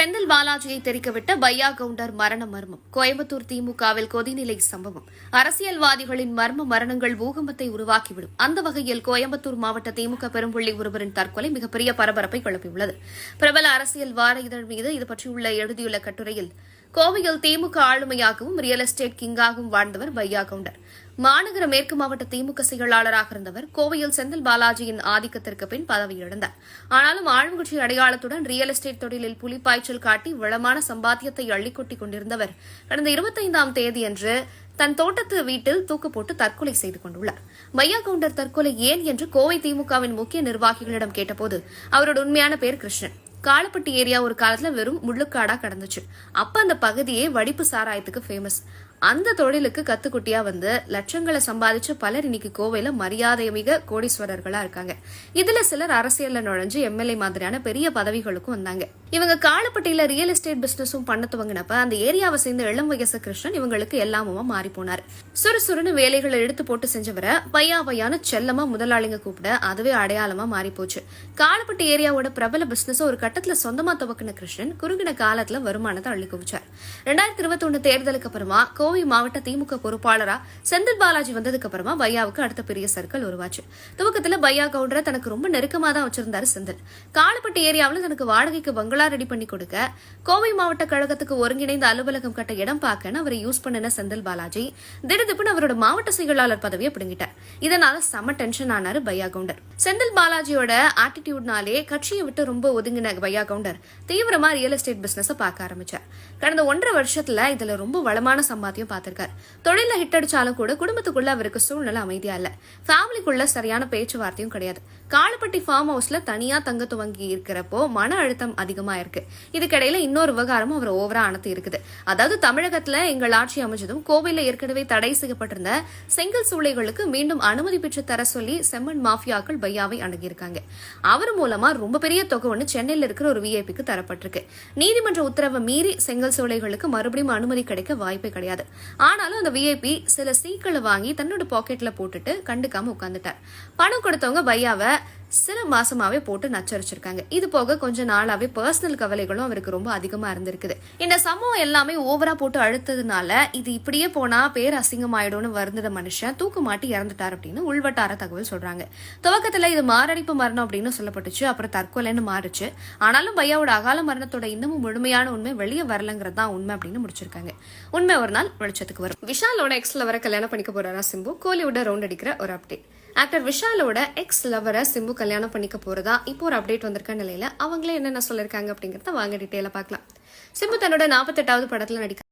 செந்தில் பாலாஜியை தெரிக்கவிட்ட பையா கவுண்டர் மரண மர்மம். கோயம்புத்தூர் திமுகவில் கொதிநிலை சம்பவம். அரசியல்வாதிகளின் மர்ம மரணங்கள் பூகம்பத்தை உருவாக்கிவிடும். அந்த வகையில் கோயம்புத்தூர் மாவட்ட திமுக பெரும்புள்ளி ஒருவரின் தற்கொலை மிகப்பெரிய பரபரப்பை கிளப்பியுள்ளது பிரபல அரசியல் வார இதழ் மீது இது பற்றியுள்ள எழுதியுள்ள கட்டுரையில் கோவையில் திமுக ஆளுமையாகவும் ரியல் எஸ்டேட் கிங்காகவும் வாழ்ந்தவர் பையா கவுண்டர் மாநகர மேற்கு மாவட்ட திமுக செயலாளராக இருந்தவர் கோவையில் செந்தில் பாலாஜியின் ஆதிக்கத்திற்கு பின் பதவியிழந்தார் ஆனாலும் ஆளுங்கட்சி அடையாளத்துடன் ரியல் எஸ்டேட் தொழிலில் புலிப்பாய்ச்சல் காட்டி வளமான சம்பாத்தியத்தை அள்ளிக்கொட்டிக் கொண்டிருந்தவர் கடந்த இருபத்தைந்தாம் தேதியன்று தன் தோட்டத்து வீட்டில் தூக்கு போட்டு தற்கொலை செய்து கொண்டுள்ளார். மையா கவுண்டர் தற்கொலை ஏன் என்று கோவை திமுகவின் முக்கிய நிர்வாகிகளிடம் கேட்டபோது அவரோட உண்மையான பேர் கிருஷ்ணன். காலப்பட்டி ஏரியா ஒரு காலத்துல வெறும் முள்ளுக்காடா கிடந்துச்சு. அப்ப அந்த பகுதியே வடிப்பு சாராயத்துக்கு ஃபேமஸ் அந்த தொழிலுக்கு கத்துக்குட்டியா வந்து லட்சங்களை சம்பாதிச்ச பலர் இன்னைக்கு கோவையில மரியாதை மிக கோடீஸ்வரர்களா இருக்காங்க. இதுல சிலர் அரசியல்ல நுழைஞ்சு எம்எல்ஏ மாதிரியான பெரிய பதவிகளுக்கும் வந்தாங்க. இவங்க காலப்பட்டியில ரியல் எஸ்டேட் பிசினஸும் பண்ண துவங்கினப்ப அந்த ஏரியாவை சேர்ந்த இளம் வயசு கிருஷ்ணன் இவங்களுக்கு எல்லாமுமா மாறி போனார். சுறுசுறுன்னு வேலைகளை எடுத்து போட்டு செஞ்சவரை பையா பையான்னு செல்லமா முதலாளிங்க கூப்பிட அதுவே அடையாளமா மாறி போச்சு. காலப்பட்டி ஏரியாவோட பிரபல பிசினஸ் ஒரு கட்டத்துல சொந்தமா துவக்கின கிருஷ்ணன் குறுகின காலத்துல வருமானத்தை அள்ளி குவிச்சார் ரெண்டாயிரத்தி இருபத்தி ஒன்னு தேர்தலுக்கு அப்புறமா கோவை மாவட்ட திமுக பொறுப்பாளரா செந்தில் பாலாஜி வந்ததுக்கு அப்புறமா பையாவுக்கு அடுத்த பெரிய சர்க்கிள் உருவாச்சு. துவக்கத்துல பையா கவுண்டரை தனக்கு ரொம்ப நெருக்கமா தான் வச்சிருந்தாரு செந்தில். காலப்பட்டு ஏரியாவில் தனக்கு வாடகைக்கு பங்களா ரெடி பண்ணி கொடுக்க கோவை மாவட்ட கழகத்துக்கு ஒருங்கிணைந்த அலுவலகம் கட்ட இடம் பார்க்கன்னு அவரை யூஸ் பண்ணின செந்தில் பாலாஜி திடீர்னு அவரோட மாவட்ட செயலாளர் பதவியை பிடுங்கிட்டார். இதனால செம டென்ஷன் ஆனாரு பையா கவுண்டர். செந்தில் பாலாஜியோட ஆட்டிடியூட்னாலே கட்சியை விட்டு ரொம்ப ஒதுங்கின பையா கவுண்டர் தீவிரமா ரியல் எஸ்டேட் பிசினஸ் பார்க்க ஆரம்பிச்சார். கடந்த ஒன்றரை வருஷத்துல இதுல ரொம்ப வளமான சம்பாத்தியம் பார்த்திருக்காரு. தொழில ஹிட் அடிச்சாலும் கூட குடும்பத்துக்குள்ள அவருக்கு சூழ்நிலை அமைதியா இல்லை. ஃபேமிலிக்குள்ள சரியான பேச்சுவார்த்தையும் கிடையாது. காலப்பட்டி ஃபார்ம் ஹவுஸ்ல தனியா தங்க துவங்கி இருக்கிறப்போ மன அழுத்தம் அதிகமா இருக்கு. இதுக்கிடையில இன்னொரு விவகாரமும் அவர் ஓவரா அணத்து இருக்குது. அதாவது தமிழகத்துல எங்கள் ஆட்சி அமைஞ்சதும் கோவில்ல ஏற்கனவே தடை செய்யப்பட்டிருந்த செங்கல் சூளைகளுக்கு மீண்டும் அனுமதி பெற்று தர சொல்லி செம்மண் மாஃபியாக்கள் பையாவை அணுகியிருக்காங்க. அவர் மூலமா ரொம்ப பெரிய தொகை ஒன்று சென்னையில் இருக்கிற ஒரு விஐபிக்கு தரப்பட்டிருக்கு. நீதிமன்ற உத்தரவை மீறி செங்கல் சூளைகளுக்கு மறுபடியும் அனுமதி கிடைக்க வாய்ப்பே கிடையாது. ஆனாலும் அந்த விஐபி சில சீக்களை வாங்கி தன்னோட பாக்கெட்ல போட்டுட்டு கண்டுக்காம உட்காந்துட்டார் பணம் கொடுத்தவங்க பையாவை சில மாசமாவே போட்டு நச்சரிச்சிருக்காங்க. இது போக கொஞ்ச நாளாவே பர்சனல் கவலைகளும் அவருக்கு ரொம்ப அதிகமா இருந்திருக்குது. இந்த சம்பவம் எல்லாமே ஓவரா போட்டு அழுத்ததுனால இது இப்படியே போனா பேர் அசிங்கமாயிடும்னு வருந்த மனுஷன் தூக்கு மாட்டி இறந்துட்டார் அப்படின்னு உள்வட்டார தகவல் சொல்றாங்க. துவக்கத்துல இது மாரடைப்பு மரணம் அப்படின்னு சொல்லப்பட்டுச்சு அப்புறம் தற்கொலைன்னு மாறுச்சு. ஆனாலும் பையாவோட அகால மரணத்தோட இன்னமும் முழுமையான உண்மை வெளியே வரலங்கிறது தான் உண்மை அப்படின்னு முடிச்சிருக்காங்க. உண்மை ஒரு நாள் வெளிச்சத்துக்கு வரும். விஷாலோட எக்ஸ்ல வர கல்யாணம் பண்ணிக்க போறாரா சிம்பு? கோலிவுட ரவுண்ட் அடிக்கிற ஒரு அப்டேட் ஆக்டர் விஷாலோட எக்ஸ் லவரை சிம்பு கல்யாணம் பண்ணிக்க போறதா? இப்போ ஒரு அப்டேட் வந்திருக்க நிலையில அவங்களே என்னென்ன சொல்லிருக்காங்க அப்படிங்கறத வாங்க டீட்டெயில பார்க்கலாம். சிம்பு தன்னோட நாற்பத்தெட்டாவது படத்துல நடிக்க